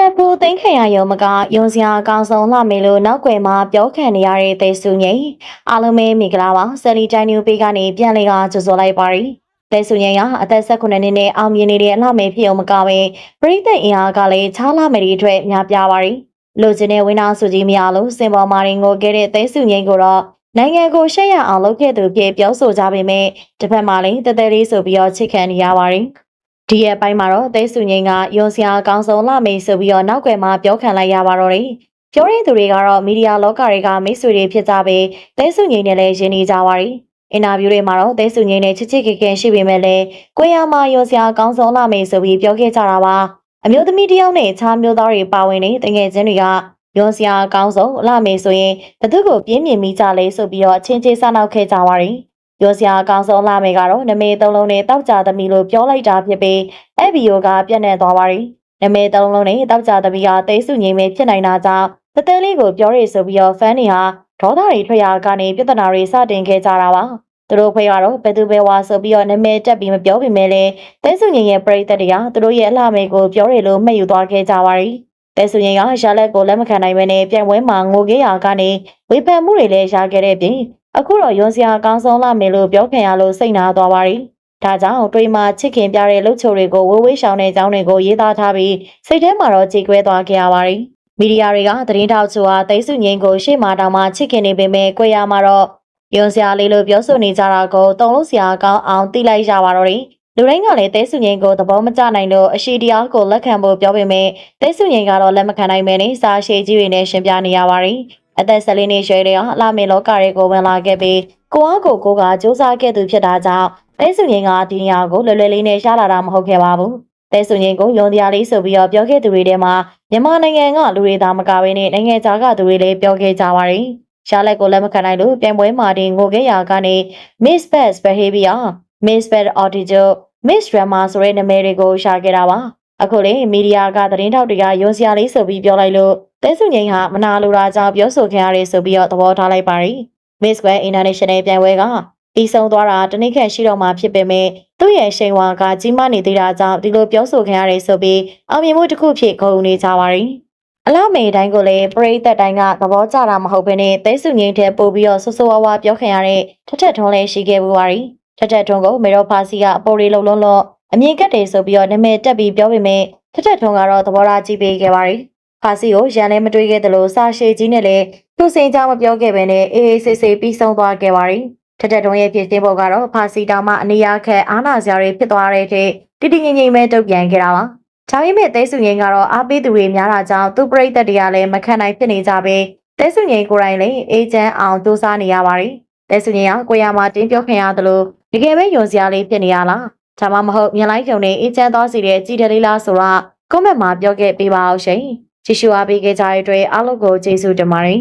ရပူသိန်းခရရုံမကယုံစရာအကောင်းဆုံးလှမေလို့နောက်ွယ်မှာပြောခံနေရတဲ့သေစုငိမ့်အားလုံးပဲမိဂလာပါဆယ်လီတိုင်းနျူပေးကနေပြန်လေကကြိုဆိုလိုက်ပါရီသေစုငိမ့်ကအသက်16နှစ်နဲ့အောင်မြင်နေတဲ့အလှမေဖြစ်အောင်မကပဲပရိသတ်အင်အားကလည်းခြားလှမေတွေအတွက်များပြားပါရီလူချင်းတဲ့ဝင်းနာစုကြီးမရလို့စင်ပေါ်မာရင်ကိုခဲ့တဲ့သေစုငိမ့်ကိုတော့နိုင်ငံကိုရှက်ရအောင်လုပ်ခဲ့သူဖြစ်ပြောဆိုကြပေမဲ့တစ်ဖက်မှာလည်းတသက်လေးဆိုပြီးတော့ချစ်ခံနေရပါရီ ဒီရဲ့ပိုင်းမှာတော့သိစုငိန်ကယွန်စရာအကောင်းဆုံးလာမေးဆိုပြီးတော့နောက်ွယ်မှာပြောခံလိုက်ရပါတော့တယ်။ပြောရတဲ့သူတွေကတော့မီဒီယာလောကတွေကမိတ်ဆွေတွေဖြစ်ကြပြီးသိစုငိန်နဲ့လည်းရင်းနှီးကြပါရီ။အင်တာဗျူးတွေမှာတော့သိစုငိန်နဲ့ချစ်ချစ်ခင်ခင်ရှိပေမဲ့လည်းကိုရမယွန်စရာအကောင်းဆုံးလာမေးဆိုပြီးပြောခဲ့ကြတာပါ။အမျိုးသမီးတစ်ယောက်နဲ့အခြားမျိုးသားတွေပါဝင်နေတငယ်ချင်းတွေကယွန်စရာအကောင်းဆုံးလာမေးဆိုရင်ဘသူကိုပြင်းပြင်းမိကြလဲဆိုပြီးတော့အချင်းချင်းစနောက်ခဲ့ကြပါရီ။ ပြောစရာအကောင်းဆုံးလာမေကတော့နမေသုံးလုံးနဲ့တောက်ကြသမီးလို့ပြောလိုက်တာဖြစ်ပြီးအဲ့ဗီယိုကပြတ်နေသွားပါရီနမေသုံးလုံးနဲ့တောက်ကြသမီးကတိတ်ဆုငိမ့်မဲ့ဖြစ်နိုင်တာကြောင့်တတဲလေးကိုပြောရဆိုပြီးတော့ဖန်တွေဟာဒေါသတွေထွက်ရာကနေပြဿနာတွေစတင်ခဲ့ကြတာပါသူတို့ဖေကတော့ဘယ်သူပဲဝါဆိုပြီးတော့နမေတက်ပြီးမပြောပေမဲ့လည်းတဲဆုငိမ့်ရဲ့ပရိသတ်တွေကသူတို့ရဲ့အလှမေကိုပြောရလို့မှတ်ယူသွားခဲ့ကြပါရီတဲဆုငိမ့်ကရှာလက်ကိုလက်မခံနိုင်ဘဲနဲ့ပြန်ပွဲမှာငိုခဲ့ရာကနေဝေဖန်မှုတွေလည်းရခဲ့တဲ့ပြင် အခုတော့ယွန်စရာအကောင်းဆုံးလာမယ်လို့ပြောခံရလို့စိတ်နာသွားပါရီဒါကြောင့်တွေးမှာချစ်ခင်ပြတဲ့လှုပ်ချိုတွေကိုဝေဝေးရှောင်းတဲ့အကြောင်းတွေကိုရေးသားထားပြီးစိတ်ထဲမှာတော့ကြေကွဲသွားခဲ့ရပါရီမီဒီယာတွေကသတင်းထောက်ချိုဟာသိစုငိမ့်ကိုရှေ့မှာတောင်မှချစ်ခင်နေပေမဲ့ကြွေရမှာတော့ယွန်စရာလေးလို့ပြောဆိုနေကြတာကိုတုံလို့စရာကောင်းအောင်သိလိုက်ရပါတော့တယ်လူတိုင်းကလည်းတဲစုငိန်ကိုသဘောမကျနိုင်လို့အရှိတရားကိုလက်ခံဖို့ပြောပေမဲ့တဲစုငိန်ကတော့လက်မခံနိုင်ပဲနဲ့စာရှည်ကြီးတွေနဲ့ရှင်ပြနေရပါတယ်။ အသက်၁၄နှစ်ရွယ်တဲ့ဟာလာမေလောကတွေကိုဝင်လာခဲ့ပြီးကိုအားကိုကိုကစူးစမ်းခဲ့သူဖြစ်တာကြောင့်တဲစုငိန်ကဒီနေရာကိုလွယ်လွယ်လေးနဲ့ရှားလာတာမဟုတ်ခဲ့ပါဘူး။တဲစုငိန်ကိုယုံတရားလေးဆိုပြီးတော့ပြောခဲ့သူတွေထဲမှာမြန်မာနိုင်ငံကလူတွေသာမကဘဲနဲ့နိုင်ငံခြားကသူတွေလည်းပြောခဲ့ကြပါတယ်။ရှားလက်ကိုလက်မခံနိုင်လို့ပြန်ပွဲမှာတင်ငိုခဲ့ရာကနေ Miss Best Behavior, Miss Bad Attitude Miss Drama ဆိုတဲ့နာမည်တွေကိုရှာခဲ့တာပါအခုလေမီဒီယာကသတင်းထောက်တွေကယွန်စရာလေးဆိုပြီးပြောလိုက်လို့ တဲစုငိန်ဟာမနာလိုတာကြောင့်ပြောဆိုခဲ့ရတယ်ဆိုပြီးတော့သဘောထားလိုက်ပါရီ Miss Grand International ပြိုင်ပွဲကပြီးဆုံးသွားတာတနည်းခန့်ရှိတော့မှဖြစ်ပေမဲ့သူ့ရဲ့ရှိန်ဝါကကြီးမားနေသေးတာကြောင့်ဒီလိုပြောဆိုခဲ့ရတယ်ဆိုပြီးအောင်မြင်မှုတစ်ခုဖြစ်ဂုဏ်နေကြပါရီအလားမေတိုင်းကိုလည်းပရိသတ်တိုင်းကသဘောကျတာမဟုတ်ဘဲနဲ့တဲစုငိန်တဲ့ပို့ပြီးတော့ဆူဆူဝါဝါပြောခံရတဲ့ထထထုံးလေးရှိခဲ့ပူပါရီထထထုံးကိုမေရောဖာစီကအပေါ်လေးလုံးလုံးလုံးအမြင်ကတ်တယ်ဆိုပြီးတော့နာမည်တက်ပြီးပြောပေမဲ့ထထထုံးကတော့သဘောထားကြည့်ပေးခဲ့ပါရီ ဖာစီကိုရန်လည်းမတွေးခဲ့သလိုစာရှည်ကြီးနဲ့လည်းသူ့စင်ကြောင်မပြောခဲ့ဘဲနဲ့အေးအေးဆေးဆေးပြီးဆုံးသွားခဲ့ပါရီထထထုံးရဲ့ဖြစ်ခြင်းပုံကတော့ဖာစီတောင်မှအနေရခက်အာနာစရာတွေဖြစ်သွားတဲ့တဲ့တတိငိမ့်ငိမ့်ပဲတုတ်ပြန်ခဲ့တာပါချောင်းရင်မဲ့တဲစုငိန်ကတော့အားပေးသူတွေများတာကြောင့်သူ့ပြိသက်တွေကလည်းမခံနိုင်ဖြစ်နေကြပဲတဲစုငိန်ကိုယ်တိုင်လည်းအေဂျင့်အောင်စူးစမ်းနေရပါရီတဲစုငိန်ကကိုရမှာတင်းပြောခင်ရတယ်လို့တကယ်ပဲယုံစရာလေးဖြစ်နေရလားဒါမှမဟုတ်မြန်လိုက်ုံနဲ့အေဂျင့်သွားစီတဲ့ကြည်တယ်လေးလားဆိုတော့ကွန်မန့်မှာပြောခဲ့ပေးပါအောင်ရှင် ကြည့်ရှုအားပေးခဲ့ကြတဲ့အတွက်အားလုံးကိုကျေးဇူးတင်ပါတယ်